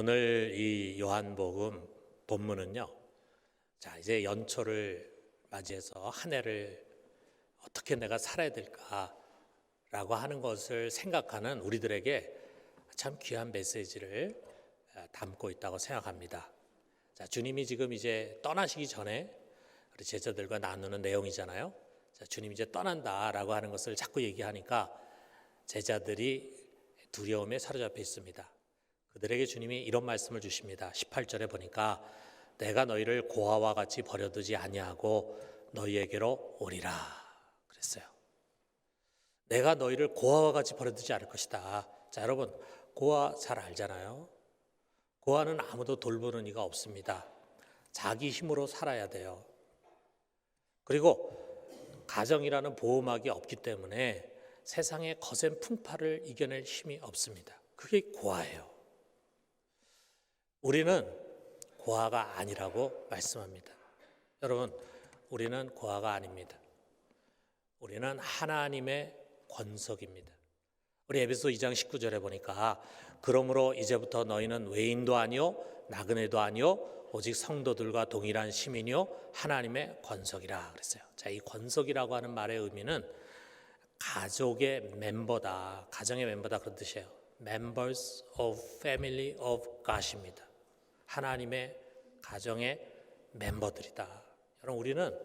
오늘 이 요한복음 본문은요. 자, 이제 연초를 맞이해서 한 해를 어떻게 내가 살아야 될까라고 하는 것을 생각하는 우리들에게 참 귀한 메시지를 아, 담고 있다고 생각합니다. 자, 주님이 지금 이제 떠나시기 전에 우리 제자들과 나누는 내용이잖아요. 자, 주님 이제 떠난다라고 하는 것을 자꾸 얘기하니까 제자들이 두려움에 사로잡혀 있습니다. 그들에게 주님이 이런 말씀을 주십니다. 18절에 보니까 내가 너희를 고아와 같이 버려두지 아니하고 너희에게로 오리라 그랬어요. 내가 너희를 고아와 같이 버려두지 않을 것이다. 자, 여러분 고아 잘 알잖아요. 고아는 아무도 돌보는 이가 없습니다. 자기 힘으로 살아야 돼요. 그리고 가정이라는 보호막이 없기 때문에 세상의 거센 풍파를 이겨낼 힘이 없습니다. 그게 고아예요. 우리는 고아가 아니라고 말씀합니다. 여러분, 우리는 고아가 아닙니다. 우리는 하나님의 권석입니다. 우리 에베소 2장 19절에 보니까 그러므로 이제부터 너희는 외인도 아니요 나그네도 아니요 오직 성도들과 동일한 시민이요 하나님의 권석이라 그랬어요. 자, 이 권석이라고 하는 말의 의미는 가족의 멤버다. 가정의 멤버다 그런 뜻이에요. members of family of God입니다. 하나님의 가정의 멤버들이다. 여러분 우리는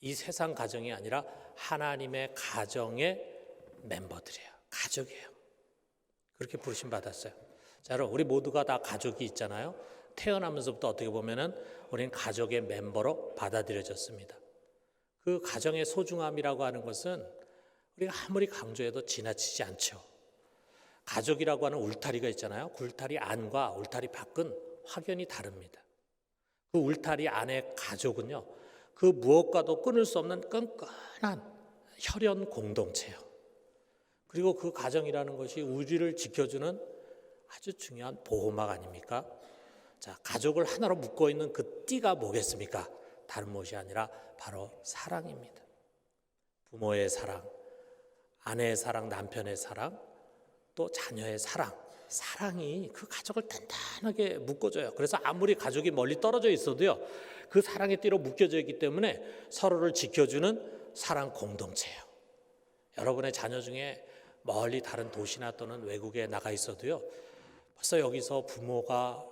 이 세상 가정이 아니라 하나님의 가정의 멤버들이에요. 가족이에요. 그렇게 부르심 받았어요. 자, 여러분 우리 모두가 다 가족이 있잖아요. 태어나면서부터 어떻게 보면은 우리는 가족의 멤버로 받아들여졌습니다. 그 가정의 소중함이라고 하는 것은 우리가 아무리 강조해도 지나치지 않죠. 가족이라고 하는 울타리가 있잖아요. 그 울타리 안과 울타리 밖은 확연히 다릅니다. 그 울타리 안의 가족은요, 그 무엇과도 끊을 수 없는 끈끈한 혈연 공동체예요. 그리고 그 가정이라는 것이 우리를 지켜주는 아주 중요한 보호막 아닙니까? 자, 가족을 하나로 묶어 있는 그 띠가 뭐겠습니까? 다른 무엇이 아니라 바로 사랑입니다. 부모의 사랑, 아내의 사랑, 남편의 사랑, 또 자녀의 사랑, 사랑이 그 가족을 단단하게 묶어줘요. 그래서 아무리 가족이 멀리 떨어져 있어도요, 그 사랑의 띠로 묶여져 있기 때문에 서로를 지켜주는 사랑 공동체예요. 여러분의 자녀 중에 멀리 다른 도시나 또는 외국에 나가 있어도요, 벌써 여기서 부모가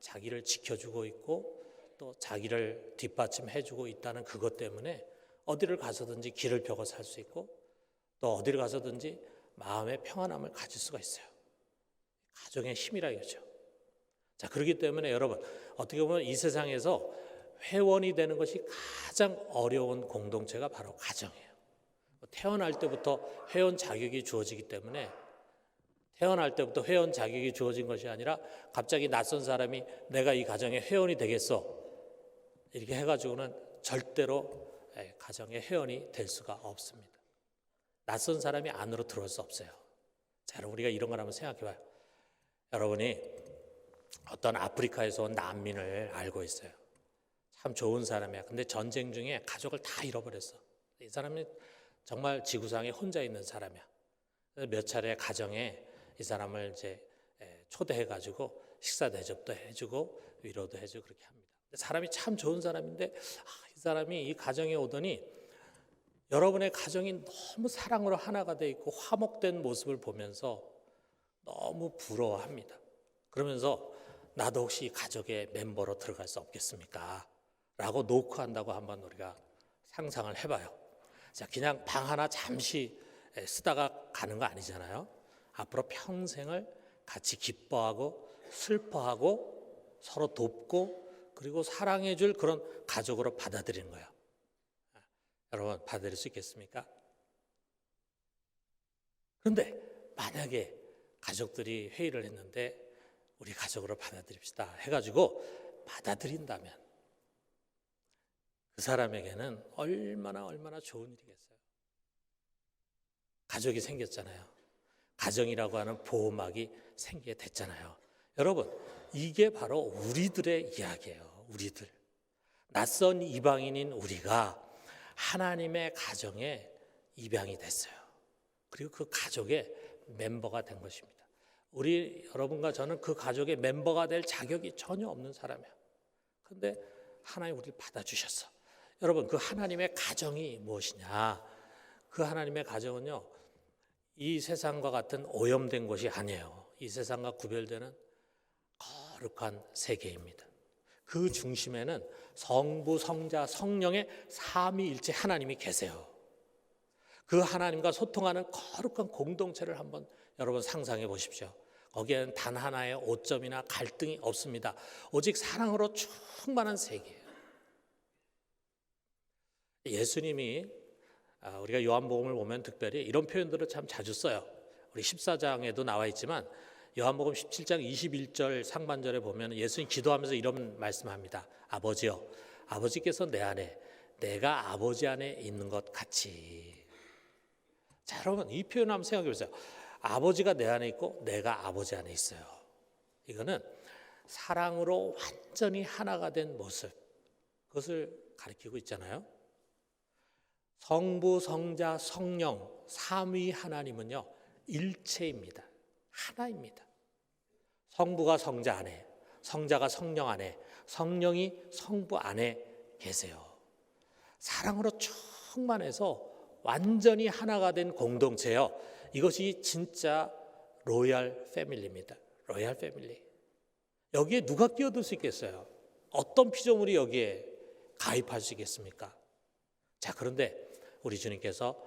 자기를 지켜주고 있고 또 자기를 뒷받침해주고 있다는 그것 때문에 어디를 가서든지 길을 펴고 살 수 있고 또 어디를 가서든지 마음의 평안함을 가질 수가 있어요. 가정의 힘이라 이거죠. 자, 그렇기 때문에 여러분, 어떻게 보면 이 세상에서 회원이 되는 것이 가장 어려운 공동체가 바로 가정이에요. 태어날 때부터 회원 자격이 주어지기 때문에 태어날 때부터 회원 자격이 주어진 것이 아니라 갑자기 낯선 사람이 내가 이 가정의 회원이 되겠어. 이렇게 해가지고는 절대로 예, 가정의 회원이 될 수가 없습니다. 낯선 사람이 안으로 들어올 수 없어요. 자, 여러분 우리가 이런 걸 한번 생각해 봐요. 여러분이 어떤 아프리카에서 온 난민을 알고 있어요. 참 좋은 사람이야. 근데 전쟁 중에 가족을 다 잃어버렸어. 이 사람이 정말 지구상에 혼자 있는 사람이야. 몇 차례 가정에 이 사람을 이제 초대해 가지고 식사 대접도 해주고 위로도 해주고 그렇게 합니다. 사람이 참 좋은 사람인데 아, 이 사람이 이 가정에 오더니 여러분의 가정이 너무 사랑으로 하나가 돼 있고 화목된 모습을 보면서 너무 부러워합니다. 그러면서 나도 혹시 가족의 멤버로 들어갈 수 없겠습니까? 라고 노크한다고 한번 우리가 상상을 해봐요. 자, 그냥 방 하나 잠시 쓰다가 가는 거 아니잖아요. 앞으로 평생을 같이 기뻐하고 슬퍼하고 서로 돕고 그리고 사랑해 줄 그런 가족으로 받아들이는 거예요. 여러분 받아들일 수 있겠습니까? 그런데 만약에 가족들이 회의를 했는데 우리 가족으로 받아들입시다 해가지고 받아들인다면 그 사람에게는 얼마나 얼마나 좋은 일이겠어요. 가족이 생겼잖아요. 가정이라고 하는 보호막이 생기게 됐잖아요. 여러분, 이게 바로 우리들의 이야기예요. 우리들. 낯선 이방인인 우리가 하나님의 가정에 입양이 됐어요. 그리고 그 가족의 멤버가 된 것입니다. 우리 여러분과 저는 그 가족의 멤버가 될 자격이 전혀 없는 사람이야. 근데 하나님 우리를 받아주셨어. 여러분 그 하나님의 가정이 무엇이냐? 그 하나님의 가정은요. 이 세상과 같은 오염된 곳이 아니에요. 이 세상과 구별되는 거룩한 세계입니다. 그 중심에는 성부, 성자, 성령의 삼위일체 하나님이 계세요. 그 하나님과 소통하는 거룩한 공동체를 한번 여러분 상상해 보십시오. 거기에는 단 하나의 오점이나 갈등이 없습니다. 오직 사랑으로 충만한 세계예요. 예수님이 아, 우리가 요한복음을 보면 특별히 이런 표현들을 참 자주 써요. 우리 14장에도 나와 있지만 요한복음 17장 21절 상반절에 보면 예수님 기도하면서 이런 말씀합니다. 아버지요, 아버지께서 내 안에, 내가 아버지 안에 있는 것 같이. 자, 여러분 이 표현 한번 생각해 보세요. 아버지가 내 안에 있고 내가 아버지 안에 있어요. 이거는 사랑으로 완전히 하나가 된 모습. 그것을 가리키고 있잖아요. 성부, 성자, 성령, 삼위 하나님은요, 일체입니다. 하나입니다. 성부가 성자 안에, 성자가 성령 안에, 성령이 성부 안에 계세요. 사랑으로 충만해서 완전히 하나가 된 공동체요. 이것이 진짜 로얄 패밀리입니다. 로얄 패밀리. 여기에 누가 끼어들 수 있겠어요? 어떤 피조물이 여기에 가입할 수 있겠습니까? 자, 그런데 우리 주님께서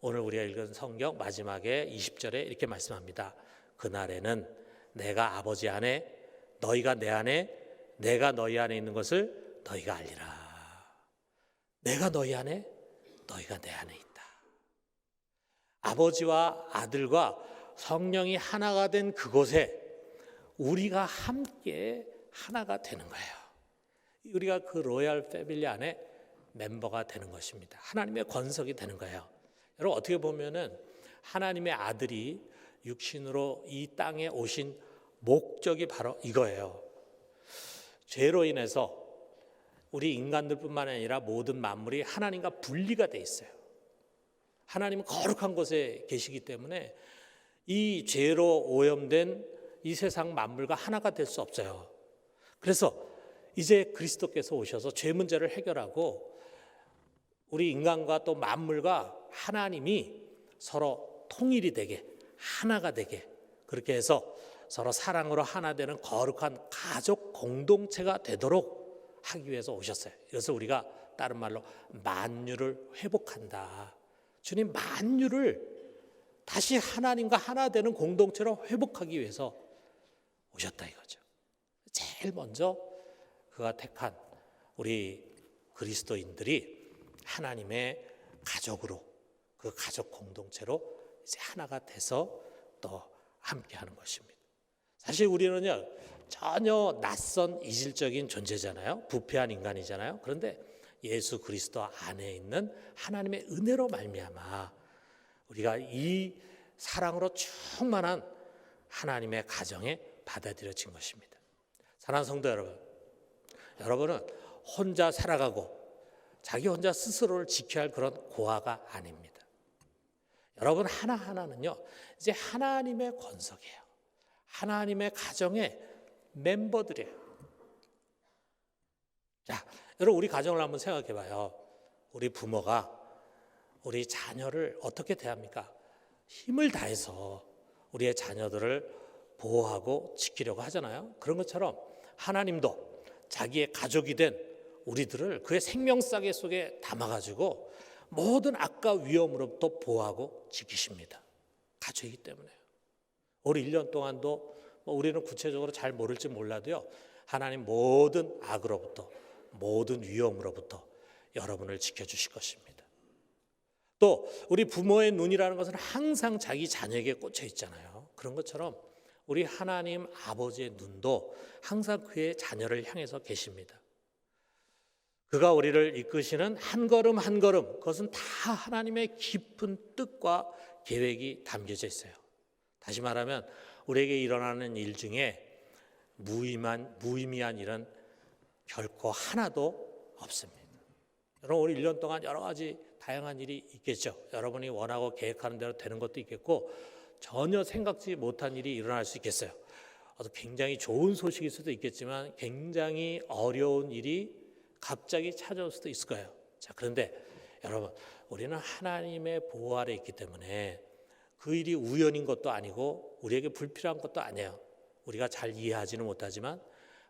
오늘 우리가 읽은 성경 마지막에 20절에 이렇게 말씀합니다. 그날에는 내가 아버지 안에 너희가 내 안에 내가 너희 안에 있는 것을 너희가 알리라. 내가 너희 안에 너희가 내 안에 있다. 아버지와 아들과 성령이 하나가 된 그곳에 우리가 함께 하나가 되는 거예요. 우리가 그 로얄 패밀리 안에 멤버가 되는 것입니다. 하나님의 권석이 되는 거예요. 여러분 어떻게 보면은 하나님의 아들이 육신으로 이 땅에 오신 목적이 바로 이거예요. 죄로 인해서 우리 인간들뿐만 아니라 모든 만물이 하나님과 분리가 돼 있어요. 하나님은 거룩한 곳에 계시기 때문에 이 죄로 오염된 이 세상 만물과 하나가 될 수 없어요. 그래서 이제 그리스도께서 오셔서 죄 문제를 해결하고 우리 인간과 또 만물과 하나님이 서로 통일이 되게 하나가 되게 그렇게 해서 서로 사랑으로 하나 되는 거룩한 가족 공동체가 되도록 하기 위해서 오셨어요. 이것을 우리가 다른 말로 만유를 회복한다. 주님 만유를 다시 하나님과 하나 되는 공동체로 회복하기 위해서 오셨다 이거죠. 제일 먼저 그가 택한 우리 그리스도인들이 하나님의 가족으로 그 가족 공동체로 이제 하나가 돼서 또 함께 하는 것입니다. 사실 우리는요 전혀 낯선 이질적인 존재잖아요. 부패한 인간이잖아요. 그런데 예수 그리스도 안에 있는 하나님의 은혜로 말미암아 우리가 이 사랑으로 충만한 하나님의 가정에 받아들여진 것입니다. 사랑하는 성도 여러분, 여러분은 혼자 살아가고 자기 혼자 스스로를 지켜야 할 그런 고아가 아닙니다. 여러분 하나하나는요, 이제 하나님의 권석이에요. 하나님의 가정의 멤버들이에요. 자, 여러분 우리 가정을 한번 생각해 봐요. 우리 부모가 우리 자녀를 어떻게 대합니까? 힘을 다해서 우리의 자녀들을 보호하고 지키려고 하잖아요. 그런 것처럼 하나님도 자기의 가족이 된 우리들을 그의 생명싸개 속에 담아가지고 모든 악과 위험으로부터 보호하고 지키십니다. 가족이기 때문에요. 우리 1년 동안도 뭐 우리는 구체적으로 잘 모를지 몰라도요. 하나님 모든 악으로부터 모든 위험으로부터 여러분을 지켜주실 것입니다. 또 우리 부모의 눈이라는 것은 항상 자기 자녀에게 꽂혀 있잖아요. 그런 것처럼 우리 하나님 아버지의 눈도 항상 그의 자녀를 향해서 계십니다. 그가 우리를 이끄시는 한 걸음 한 걸음 그것은 다 하나님의 깊은 뜻과 계획이 담겨져 있어요. 다시 말하면 우리에게 일어나는 일 중에 무의미한 무의미한 일은 결코 하나도 없습니다. 여러분 우리 1년 동안 여러 가지 다양한 일이 있겠죠. 여러분이 원하고 계획하는 대로 되는 것도 있겠고 전혀 생각지 못한 일이 일어날 수 있겠어요. 굉장히 좋은 소식일 수도 있겠지만 굉장히 어려운 일이 갑자기 찾아올 수도 있을 거예요. 자, 그런데 여러분, 우리는 하나님의 보호 아래 있기 때문에 그 일이 우연인 것도 아니고 우리에게 불필요한 것도 아니에요. 우리가 잘 이해하지는 못하지만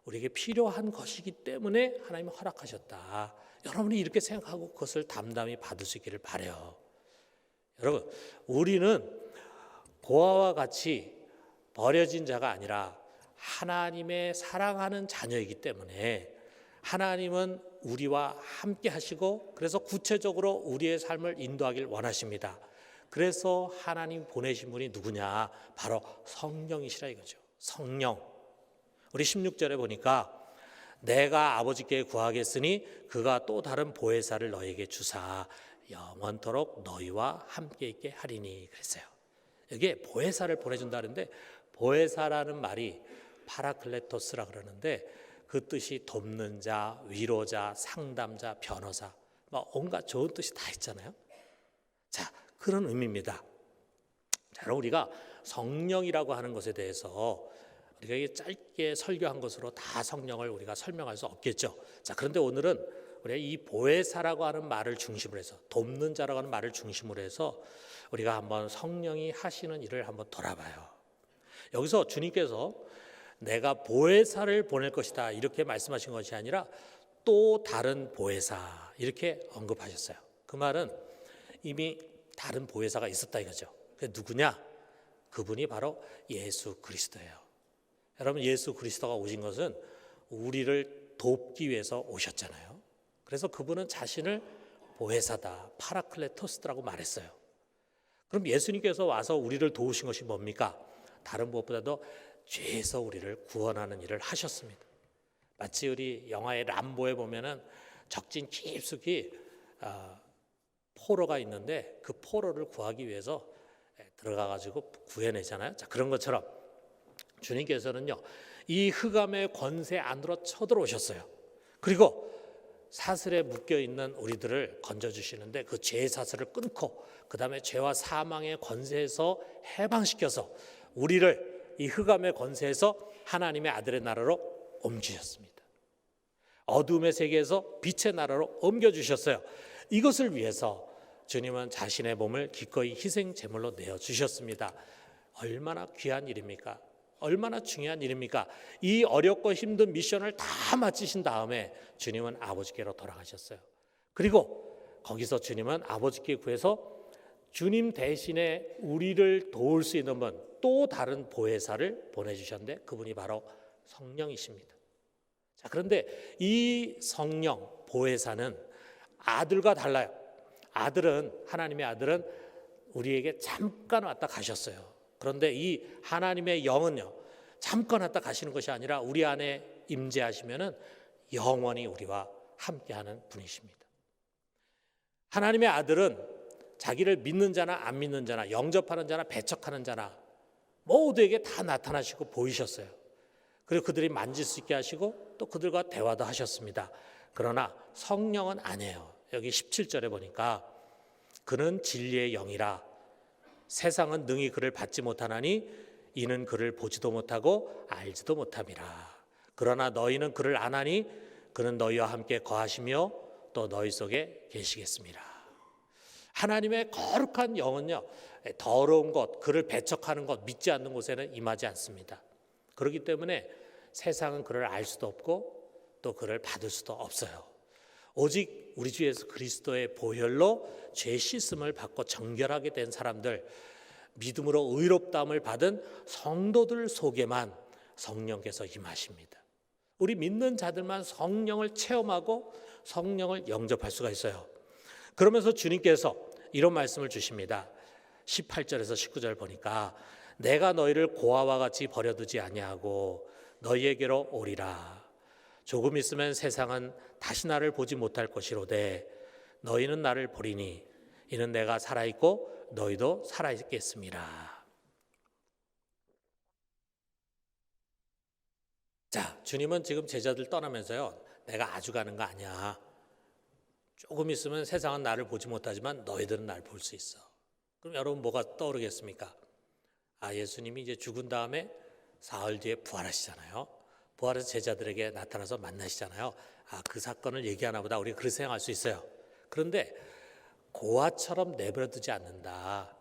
우리에게 필요한 것이기 때문에 하나님이 허락하셨다. 여러분이 이렇게 생각하고 그것을 담담히 받을 수 있기를 바래요. 여러분, 우리는 고아와 같이 버려진 자가 아니라 하나님의 사랑하는 자녀이기 때문에 하나님은 우리와 함께 하시고 그래서 구체적으로 우리의 삶을 인도하길 원하십니다. 그래서 하나님 보내신 분이 누구냐? 바로 성령이시라 이거죠. 성령. 우리 16절에 보니까 내가 아버지께 구하겠으니 그가 또 다른 보혜사를 너에게 주사 영원토록 너희와 함께 있게 하리니 그랬어요. 여기에 보혜사를 보내준다는데 보혜사라는 말이 파라클레토스라 그러는데 그 뜻이 돕는 자, 위로자, 상담자, 변호사, 뭐 온갖 좋은 뜻이 다 있잖아요. 자 그런 의미입니다. 자, 우리가 성령이라고 하는 것에 대해서 우리가 이게 짧게 설교한 것으로 다 성령을 우리가 설명할 수 없겠죠. 자 그런데 오늘은 우리가 이 보혜사라고 하는 말을 중심으로 해서 돕는 자라고 하는 말을 중심으로 해서 우리가 한번 성령이 하시는 일을 한번 돌아봐요. 여기서 주님께서 내가 보혜사를 보낼 것이다 이렇게 말씀하신 것이 아니라 또 다른 보혜사 이렇게 언급하셨어요. 그 말은 이미 다른 보혜사가 있었다 이거죠. 그 누구냐? 그분이 바로 예수 그리스도예요. 여러분 예수 그리스도가 오신 것은 우리를 돕기 위해서 오셨잖아요. 그래서 그분은 자신을 보혜사다, 파라클레토스라고 말했어요. 그럼 예수님께서 와서 우리를 도우신 것이 뭡니까? 다른 무엇보다도 죄에서 우리를 구원하는 일을 하셨습니다. 마치 우리 영화의 람보에 보면은 적진 깊숙이 아, 포로가 있는데 그 포로를 구하기 위해서 들어가 가지고 구해내잖아요. 자 그런 것처럼 주님께서는요 이 흑암의 권세 안으로 쳐들어오셨어요. 그리고 사슬에 묶여 있는 우리들을 건져 주시는데 그 죄의 사슬을 끊고 그 다음에 죄와 사망의 권세에서 해방시켜서 우리를 이 흑암의 권세에서 하나님의 아들의 나라로 옮기셨습니다. 어둠의 세계에서 빛의 나라로 옮겨 주셨어요. 이것을 위해서 주님은 자신의 몸을 기꺼이 희생 제물로 내어 주셨습니다. 얼마나 귀한 일입니까? 얼마나 중요한 일입니까? 이 어렵고 힘든 미션을 다 마치신 다음에 주님은 아버지께로 돌아가셨어요. 그리고 거기서 주님은 아버지께 구해서 주님 대신에 우리를 도울 수 있는 분, 또 다른 보혜사를 보내주셨는데 그분이 바로 성령이십니다. 자, 그런데 이 성령, 보혜사는 아들과 달라요. 아들은, 하나님의 아들은 우리에게 잠깐 왔다 가셨어요. 그런데 이 하나님의 영은요 잠깐 왔다 가시는 것이 아니라 우리 안에 임재하시면은 영원히 우리와 함께하는 분이십니다. 하나님의 아들은 자기를 믿는 자나 안 믿는 자나 영접하는 자나 배척하는 자나 모두에게 다 나타나시고 보이셨어요. 그리고 그들이 만질 수 있게 하시고 또 그들과 대화도 하셨습니다. 그러나 성령은 아니에요. 여기 17절에 보니까 그는 진리의 영이라 세상은 능히 그를 받지 못하나니 이는 그를 보지도 못하고 알지도 못함이라. 그러나 너희는 그를 아나니 그는 너희와 함께 거하시며 또 너희 속에 계시겠습니다. 하나님의 거룩한 영은요 더러운 것, 그를 배척하는 것, 믿지 않는 곳에는 임하지 않습니다. 그렇기 때문에 세상은 그를 알 수도 없고 또 그를 받을 수도 없어요. 오직 우리 주 예수 그리스도의 보혈로 죄 씻음을 받고 정결하게 된 사람들, 믿음으로 의롭다함을 받은 성도들 속에만 성령께서 임하십니다. 우리 믿는 자들만 성령을 체험하고 성령을 영접할 수가 있어요. 그러면서 주님께서 이런 말씀을 주십니다. 18절에서 19절 보니까 내가 너희를 고아와 같이 버려두지 아니하고 너희에게로 오리라. 조금 있으면 세상은 다시 나를 보지 못할 것이로되 너희는 나를 보리니 이는 내가 살아 있고 너희도 살아 있겠습니다. 자, 주님은 지금 제자들 떠나면서요. 내가 아주 가는 거 아니야. 조금 있으면 세상은 나를 보지 못하지만 너희들은 날 볼 수 있어. 그럼 여러분 뭐가 떠오르겠습니까? 아 예수님이 이제 죽은 다음에 사흘 뒤에 부활하시잖아요. 부활해서 제자들에게 나타나서 만나시잖아요. 아 그 사건을 얘기하나 보다 우리가 그렇게 생각할 수 있어요. 그런데 고아처럼 내버려두지 않는다.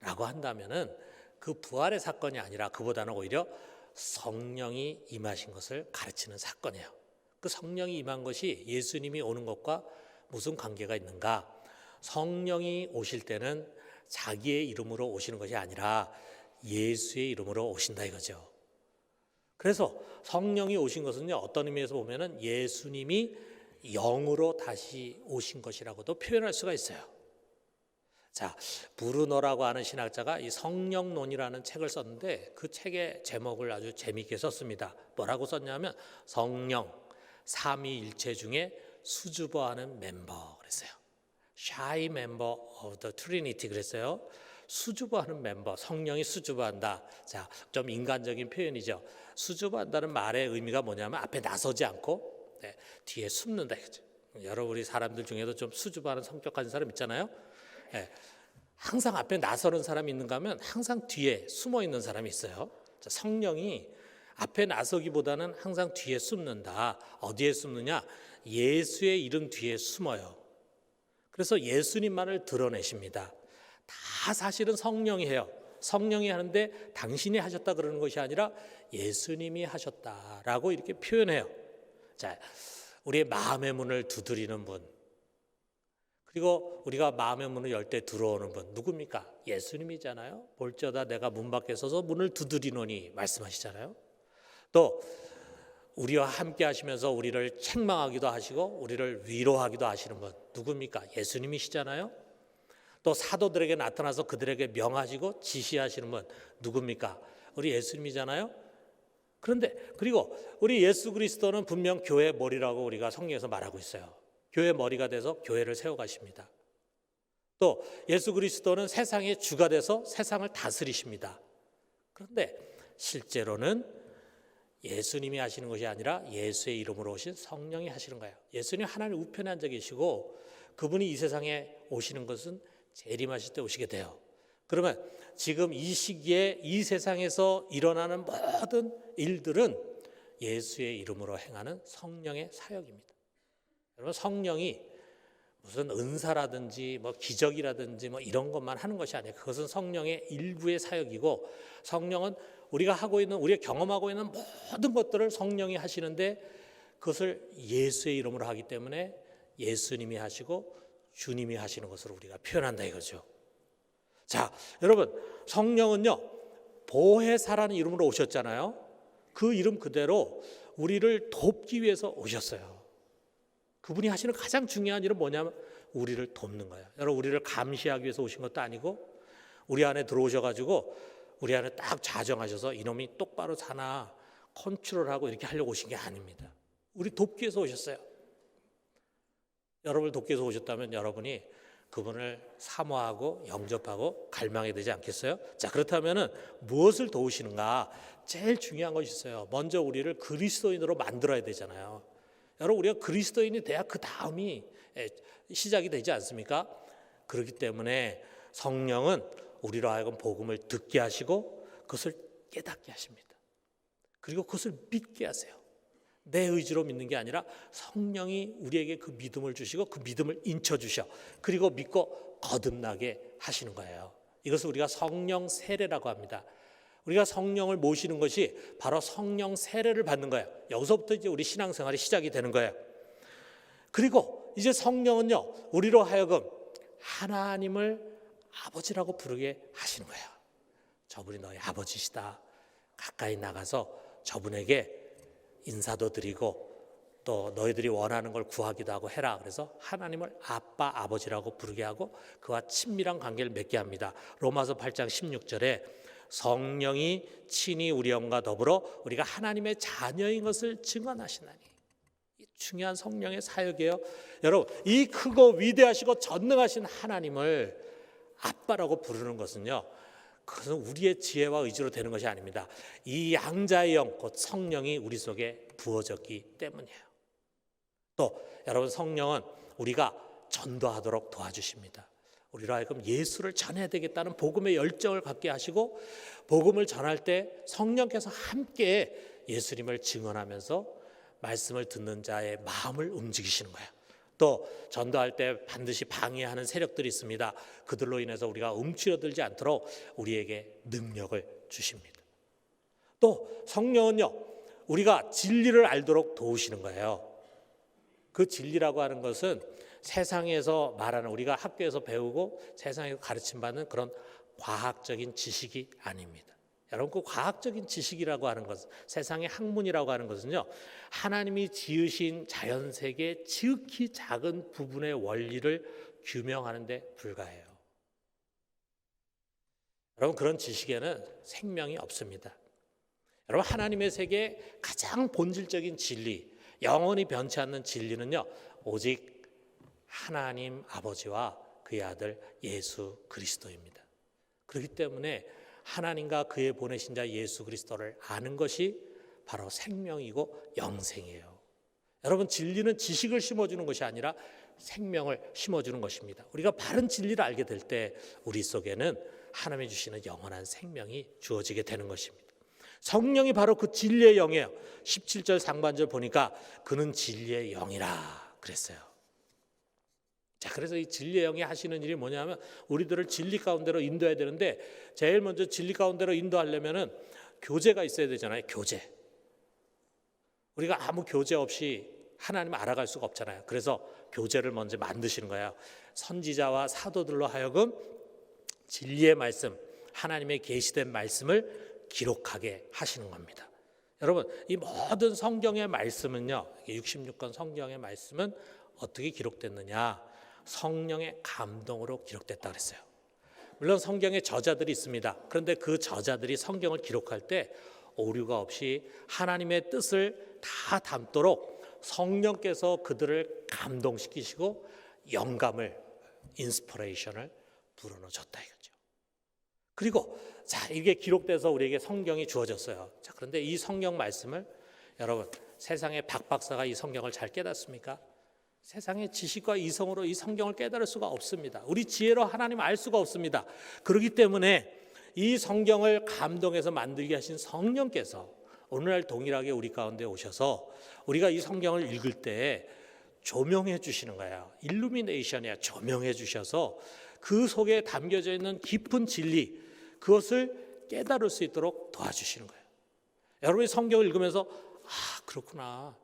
라고 한다면은 그 부활의 사건이 아니라 그보다는 오히려 성령이 임하신 것을 가르치는 사건이에요. 그 성령이 임한 것이 예수님이 오는 것과 무슨 관계가 있는가? 성령이 오실 때는 자기의 이름으로 오시는 것이 아니라 예수의 이름으로 오신다 이거죠. 그래서 성령이 오신 것은요 어떤 의미에서 보면은 예수님이 영으로 다시 오신 것이라고도 표현할 수가 있어요. 자, 부르노라고 하는 신학자가 이 성령론이라는 책을 썼는데 그 책의 제목을 아주 재미있게 썼습니다. 뭐라고 썼냐면 성령 삼위일체 중에 수줍어하는 멤버 그랬어요. shy member of the Trinity 그랬어요. 수줍어하는 멤버, 성령이 수줍어한다. 자, 좀 인간적인 표현이죠. 수줍어한다는 말의 의미가 뭐냐면 앞에 나서지 않고 네, 뒤에 숨는다 이거죠. 여러분 우리 사람들 중에도 좀 수줍어하는 성격 가진 사람 있잖아요. 예, 항상 앞에 나서는 사람이 있는가 하면 항상 뒤에 숨어 있는 사람이 있어요. 자, 성령이 앞에 나서기보다는 항상 뒤에 숨는다. 어디에 숨느냐? 예수의 이름 뒤에 숨어요. 그래서 예수님만을 드러내십니다. 다 사실은 성령이 해요. 성령이 하는데 당신이 하셨다 그러는 것이 아니라 예수님이 하셨다라고 이렇게 표현해요. 자, 우리의 마음의 문을 두드리는 분, 그리고 우리가 마음의 문을 열 때 들어오는 분 누굽니까? 예수님이잖아요. 볼저다 내가 문 밖에 서서 문을 두드리노니 말씀하시잖아요. 또 우리와 함께 하시면서 우리를 책망하기도 하시고 우리를 위로하기도 하시는 분 누굽니까? 예수님이시잖아요. 또 사도들에게 나타나서 그들에게 명하시고 지시하시는 분 누굽니까? 우리 예수님이잖아요. 그런데 그리고 우리 예수 그리스도는 분명 교회 머리라고 우리가 성경에서 말하고 있어요. 교회 머리가 돼서 교회를 세워 가십니다. 또 예수 그리스도는 세상의 주가 돼서 세상을 다스리십니다. 그런데 실제로는 예수님이 하시는 것이 아니라 예수의 이름으로 오신 성령이 하시는 거예요. 예수님 하나님 우편에 앉아 계시고 그분이 이 세상에 오시는 것은 재림하실 때 오시게 돼요. 그러면 지금 이 시기에 이 세상에서 일어나는 모든 일들은 예수의 이름으로 행하는 성령의 사역입니다. 여러분 성령이 무슨 은사라든지 뭐 기적이라든지 뭐 이런 것만 하는 것이 아니에요. 그것은 성령의 일부의 사역이고 성령은 우리가 하고 있는 우리가 경험하고 있는 모든 것들을 성령이 하시는데 그것을 예수의 이름으로 하기 때문에 예수님이 하시고 주님이 하시는 것으로 우리가 표현한다 이거죠. 자, 여러분 성령은요 보혜사라는 이름으로 오셨잖아요. 그 이름 그대로 우리를 돕기 위해서 오셨어요. 그분이 하시는 가장 중요한 일은 뭐냐면 우리를 돕는 거예요. 여러분 우리를 감시하기 위해서 오신 것도 아니고 우리 안에 들어오셔 가지고 우리 안에 딱 자정하셔서 이놈이 똑바로 사나 컨트롤하고 이렇게 하려고 오신 게 아닙니다. 우리 돕기 위해서 오셨어요. 여러분을 돕기 위해서 오셨다면 여러분이 그분을 사모하고 영접하고 갈망해야 되지 않겠어요? 자 그렇다면은 무엇을 도우시는가? 제일 중요한 것이 있어요. 먼저 우리를 그리스도인으로 만들어야 되잖아요. 여러분 우리가 그리스도인이 돼야 그 다음이 시작이 되지 않습니까? 그렇기 때문에 성령은 우리로 하여금 복음을 듣게 하시고 그것을 깨닫게 하십니다. 그리고 그것을 믿게 하세요. 내 의지로 믿는 게 아니라 성령이 우리에게 그 믿음을 주시고 그 믿음을 인쳐 주셔. 그리고 믿고 거듭나게 하시는 거예요. 이것을 우리가 성령 세례라고 합니다. 우리가 성령을 모시는 것이 바로 성령 세례를 받는 거예요. 여기서부터 이제 우리 신앙생활이 시작이 되는 거예요. 그리고 이제 성령은요, 우리로 하여금 하나님을 아버지라고 부르게 하시는 거예요. 저분이 너희 아버지시다. 가까이 나가서 저분에게 인사도 드리고 또 너희들이 원하는 걸 구하기도 하고 해라. 그래서 하나님을 아빠, 아버지라고 부르게 하고 그와 친밀한 관계를 맺게 합니다. 로마서 8장 16절에 성령이 친히 우리 영과 더불어 우리가 하나님의 자녀인 것을 증언하시나니 중요한 성령의 사역이에요. 여러분, 이 크고 위대하시고 전능하신 하나님을 아빠라고 부르는 것은요. 그것은 우리의 지혜와 의지로 되는 것이 아닙니다. 이 양자의 영, 곧 성령이 우리 속에 부어졌기 때문이에요. 또 여러분 성령은 우리가 전도하도록 도와주십니다. 우리로 하여금 예수를 전해야 되겠다는 복음의 열정을 갖게 하시고 복음을 전할 때 성령께서 함께 예수님을 증언하면서 말씀을 듣는 자의 마음을 움직이시는 거예요. 또 전도할 때 반드시 방해하는 세력들이 있습니다. 그들로 인해서 우리가 움츠러들지 않도록 우리에게 능력을 주십니다. 또 성령은요, 우리가 진리를 알도록 도우시는 거예요. 그 진리라고 하는 것은 세상에서 말하는 우리가 학교에서 배우고 세상에서 가르침 받는 그런 과학적인 지식이 아닙니다. 여러분 그 과학적인 지식이라고 하는 것, 세상의 학문이라고 하는 것은요. 하나님이 지으신 자연 세계 지극히 작은 부분의 원리를 규명하는 데 불과해요. 여러분 그런 지식에는 생명이 없습니다. 여러분 하나님의 세계 가장 본질적인 진리, 영원히 변치 않는 진리는요. 오직 하나님 아버지와 그의 아들 예수 그리스도입니다. 그렇기 때문에 하나님과 그의 보내신 자 예수 그리스도를 아는 것이 바로 생명이고 영생이에요. 여러분 진리는 지식을 심어주는 것이 아니라 생명을 심어주는 것입니다. 우리가 바른 진리를 알게 될 때 우리 속에는 하나님이 주시는 영원한 생명이 주어지게 되는 것입니다. 성령이 바로 그 진리의 영이에요. 17절 상반절 보니까 그는 진리의 영이라 그랬어요. 자, 그래서 이 진리의 영이 하시는 일이 뭐냐면 우리들을 진리 가운데로 인도해야 되는데 제일 먼저 진리 가운데로 인도하려면은 교제가 있어야 되잖아요. 교제. 우리가 아무 교제 없이 하나님 알아갈 수가 없잖아요. 그래서 교제를 먼저 만드시는 거예요. 선지자와 사도들로 하여금 진리의 말씀, 하나님의 계시된 말씀을 기록하게 하시는 겁니다. 여러분, 이 모든 성경의 말씀은요. 66권 성경의 말씀은 어떻게 기록됐느냐? 성령의 감동으로 기록됐다 그랬어요. 물론 성경에 저자들이 있습니다. 그런데 그 저자들이 성경을 기록할 때 오류가 없이 하나님의 뜻을 다 담도록 성령께서 그들을 감동시키시고 영감을 인스퍼레이션을 불어넣어 줬다 이거죠. 그리고 자 이게 기록돼서 우리에게 성경이 주어졌어요. 자 그런데 이 성경 말씀을 여러분 세상의 박 박사가 이 성경을 잘 깨닫습니까? 세상의 지식과 이성으로 이 성경을 깨달을 수가 없습니다. 우리 지혜로 하나님 알 수가 없습니다. 그렇기 때문에 이 성경을 감동해서 만들게 하신 성령께서 오늘날 동일하게 우리 가운데 오셔서 우리가 이 성경을 읽을 때 조명해 주시는 거예요. 일루미네이션이야. 조명해 주셔서 그 속에 담겨져 있는 깊은 진리 그것을 깨달을 수 있도록 도와주시는 거예요. 여러분이 성경을 읽으면서 아 그렇구나.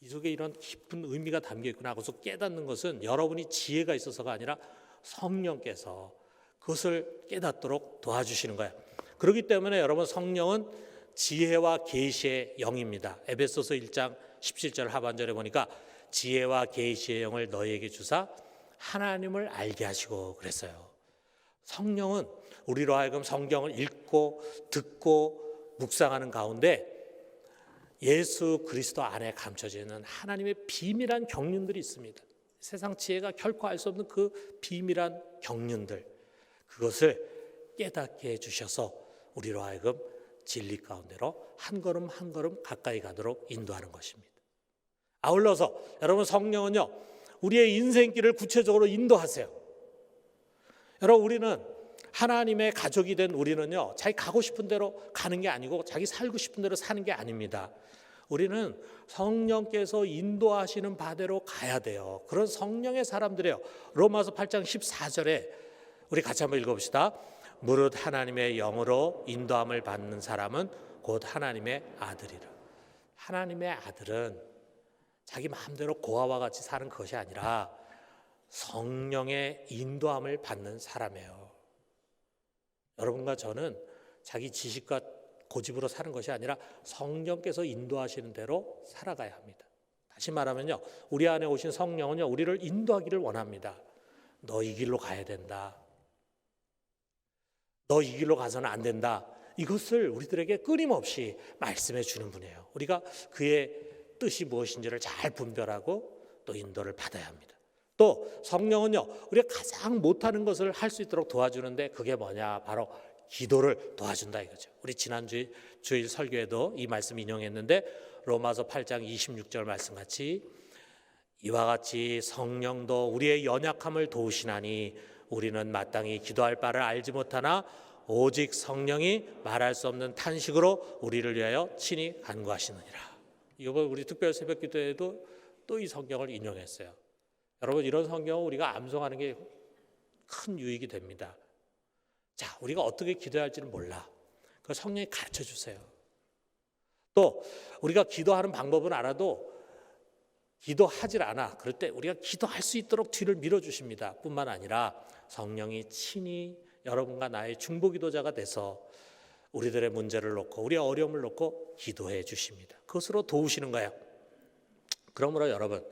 이 속에 이런 깊은 의미가 담겨 있구나 하고서 깨닫는 것은 여러분이 지혜가 있어서가 아니라 성령께서 그것을 깨닫도록 도와주시는 거예요. 그렇기 때문에 여러분 성령은 지혜와 계시의 영입니다. 에베소서 1장 17절 하반절에 보니까 지혜와 계시의 영을 너희에게 주사 하나님을 알게 하시고 그랬어요. 성령은 우리로 하여금 성경을 읽고 듣고 묵상하는 가운데 예수 그리스도 안에 감춰져 있는 하나님의 비밀한 경륜들이 있습니다. 세상 지혜가 결코 알 수 없는 그 비밀한 경륜들 그것을 깨닫게 해 주셔서 우리로 하여금 진리 가운데로 한 걸음 한 걸음 가까이 가도록 인도하는 것입니다. 아울러서 여러분 성령은요 우리의 인생길을 구체적으로 인도하세요. 여러분 우리는 하나님의 가족이 된 우리는요 자기 가고 싶은 대로 가는 게 아니고 자기 살고 싶은 대로 사는 게 아닙니다. 우리는 성령께서 인도하시는 바대로 가야 돼요. 그런 성령의 사람들이에요. 로마서 8장 14절에 우리 같이 한번 읽어봅시다. 무릇 하나님의 영으로 인도함을 받는 사람은 곧 하나님의 아들이라. 하나님의 아들은 자기 마음대로 고아와 같이 사는 것이 아니라 성령의 인도함을 받는 사람이에요. 여러분과 저는 자기 지식과 고집으로 사는 것이 아니라 성령께서 인도하시는 대로 살아가야 합니다. 다시 말하면요. 우리 안에 오신 성령은요. 우리를 인도하기를 원합니다. 너 이 길로 가야 된다. 너 이 길로 가서는 안 된다. 이것을 우리들에게 끊임없이 말씀해 주는 분이에요. 우리가 그의 뜻이 무엇인지를 잘 분별하고 또 인도를 받아야 합니다. 또 성령은요, 우리가 가장 못하는 것을 할 수 있도록 도와주는데 그게 뭐냐? 바로 기도를 도와준다 이거죠. 우리 지난주 주일 설교에도 이 말씀 인용했는데 로마서 8장 26절 말씀 같이 이와 같이 성령도 우리의 연약함을 도우시나니 우리는 마땅히 기도할 바를 알지 못하나 오직 성령이 말할 수 없는 탄식으로 우리를 위하여 친히 간구하시느니라. 이번 우리 특별 새벽 기도에도 또 이 성경을 인용했어요. 여러분 이런 성경을 우리가 암송하는 게 큰 유익이 됩니다. 자, 우리가 어떻게 기도할지는 몰라. 그 성령이 가르쳐 주세요. 또 우리가 기도하는 방법은 알아도 기도하질 않아. 그럴 때 우리가 기도할 수 있도록 뒤를 밀어 주십니다. 뿐만 아니라 성령이 친히 여러분과 나의 중보 기도자가 돼서 우리들의 문제를 놓고 우리의 어려움을 놓고 기도해 주십니다. 그것으로 도우시는 거예요. 그러므로 여러분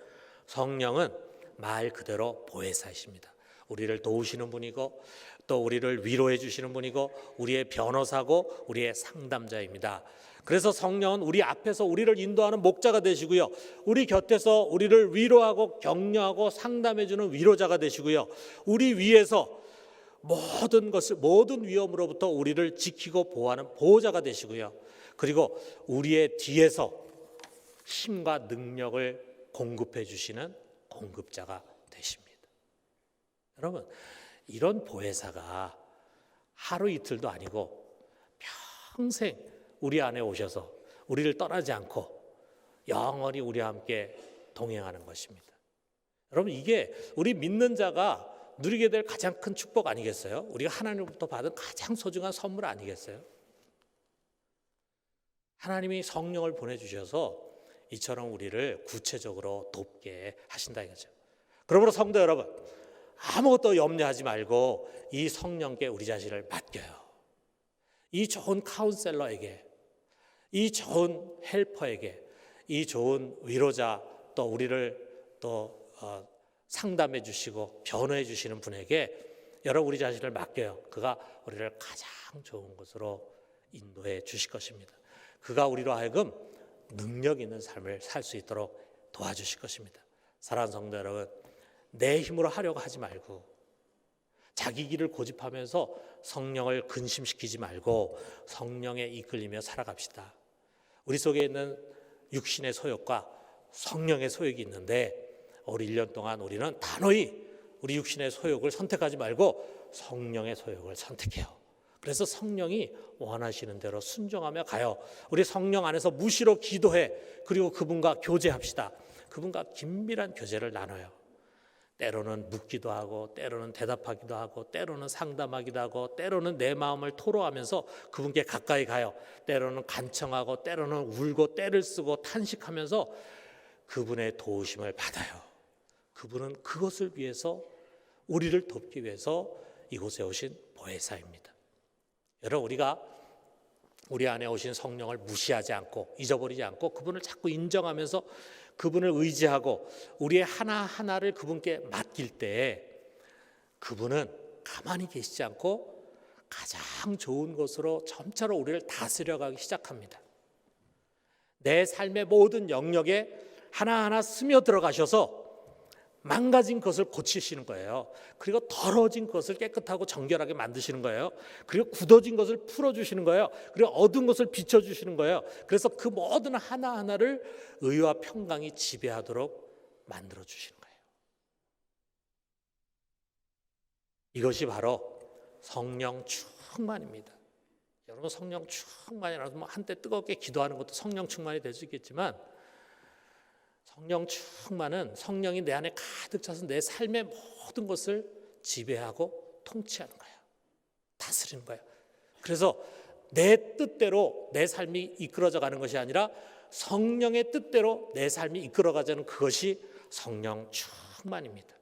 성령은 말 그대로 보혜사이십니다. 우리를 도우시는 분이고 또 우리를 위로해 주시는 분이고 우리의 변호사고 우리의 상담자입니다. 그래서 성령은 우리 앞에서 우리를 인도하는 목자가 되시고요. 우리 곁에서 우리를 위로하고 격려하고 상담해 주는 위로자가 되시고요. 우리 위에서 모든 것을 모든 위험으로부터 우리를 지키고 보호하는 보호자가 되시고요. 그리고 우리의 뒤에서 힘과 능력을 공급해 주시는 공급자가 되십니다. 여러분, 이런 보혜사가 하루 이틀도 아니고 평생 우리 안에 오셔서 우리를 떠나지 않고 영원히 우리와 함께 동행하는 것입니다. 여러분, 이게 우리 믿는 자가 누리게 될 가장 큰 축복 아니겠어요? 우리가 하나님으로부터 받은 가장 소중한 선물 아니겠어요? 하나님이 성령을 보내주셔서 이처럼 우리를 구체적으로 돕게 하신다 이거죠. 그러므로 성도 여러분, 아무것도 염려하지 말고 이 성령께 우리 자신을 맡겨요. 이 좋은 카운셀러에게, 이 좋은 헬퍼에게, 이 좋은 위로자 또 우리를 또 어, 상담해 주시고 변호해 주시는 분에게 여러분 우리 자신을 맡겨요. 그가 우리를 가장 좋은 곳으로 인도해 주실 것입니다. 그가 우리로 하여금 능력 있는 삶을 살 수 있도록 도와주실 것입니다. 사랑하는 성도 여러분, 내 힘으로 하려고 하지 말고 자기 길을 고집하면서 성령을 근심시키지 말고 성령에 이끌리며 살아갑시다. 우리 속에 있는 육신의 소욕과 성령의 소욕이 있는데 우리 1년 동안 우리는 단호히 우리 육신의 소욕을 선택하지 말고 성령의 소욕을 선택해요. 그래서 성령이 원하시는 대로 순종하며 가요. 우리 성령 안에서 무시로 기도해. 그리고 그분과 교제합시다. 그분과 긴밀한 교제를 나눠요. 때로는 묻기도 하고, 때로는 대답하기도 하고, 때로는 상담하기도 하고, 때로는 내 마음을 토로하면서 그분께 가까이 가요. 때로는 간청하고, 때로는 울고, 때를 쓰고, 탄식하면서 그분의 도우심을 받아요. 그분은 그것을 위해서 우리를 돕기 위해서 이곳에 오신 보혜사입니다. 여러분 우리가 우리 안에 오신 성령을 무시하지 않고 잊어버리지 않고 그분을 자꾸 인정하면서 그분을 의지하고 우리의 하나하나를 그분께 맡길 때 그분은 가만히 계시지 않고 가장 좋은 것으로 점차로 우리를 다스려가기 시작합니다. 내 삶의 모든 영역에 하나하나 스며 들어가셔서 망가진 것을 고치시는 거예요. 그리고 더러진 것을 깨끗하고 정결하게 만드시는 거예요. 그리고 굳어진 것을 풀어주시는 거예요. 그리고 어두운 것을 비춰주시는 거예요. 그래서 그 모든 하나하나를 의와 평강이 지배하도록 만들어주시는 거예요. 이것이 바로 성령 충만입니다. 여러분 성령 충만이라서 뭐 한때 뜨겁게 기도하는 것도 성령 충만이 될 수 있겠지만 성령 충만은 성령이 내 안에 가득 차서 내 삶의 모든 것을 지배하고 통치하는 거예요. 다스리는 거예요. 그래서 내 뜻대로 내 삶이 이끌어져 가는 것이 아니라 성령의 뜻대로 내 삶이 이끌어 가자는 그것이 성령 충만입니다.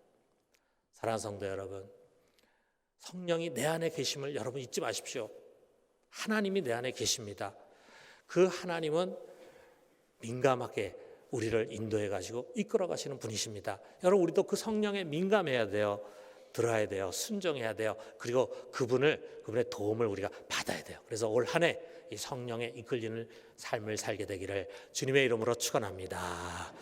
사랑하는 성도 여러분, 성령이 내 안에 계심을 여러분 잊지 마십시오. 하나님이 내 안에 계십니다. 그 하나님은 민감하게 우리를 인도해 가지고 이끌어 가시는 분이십니다. 여러분 우리도 그 성령에 민감해야 돼요. 들어야 돼요. 순종해야 돼요. 그리고 그분을 그분의 도움을 우리가 받아야 돼요. 그래서 올 한 해 이 성령에 이끌리는 삶을 살게 되기를 주님의 이름으로 축원합니다.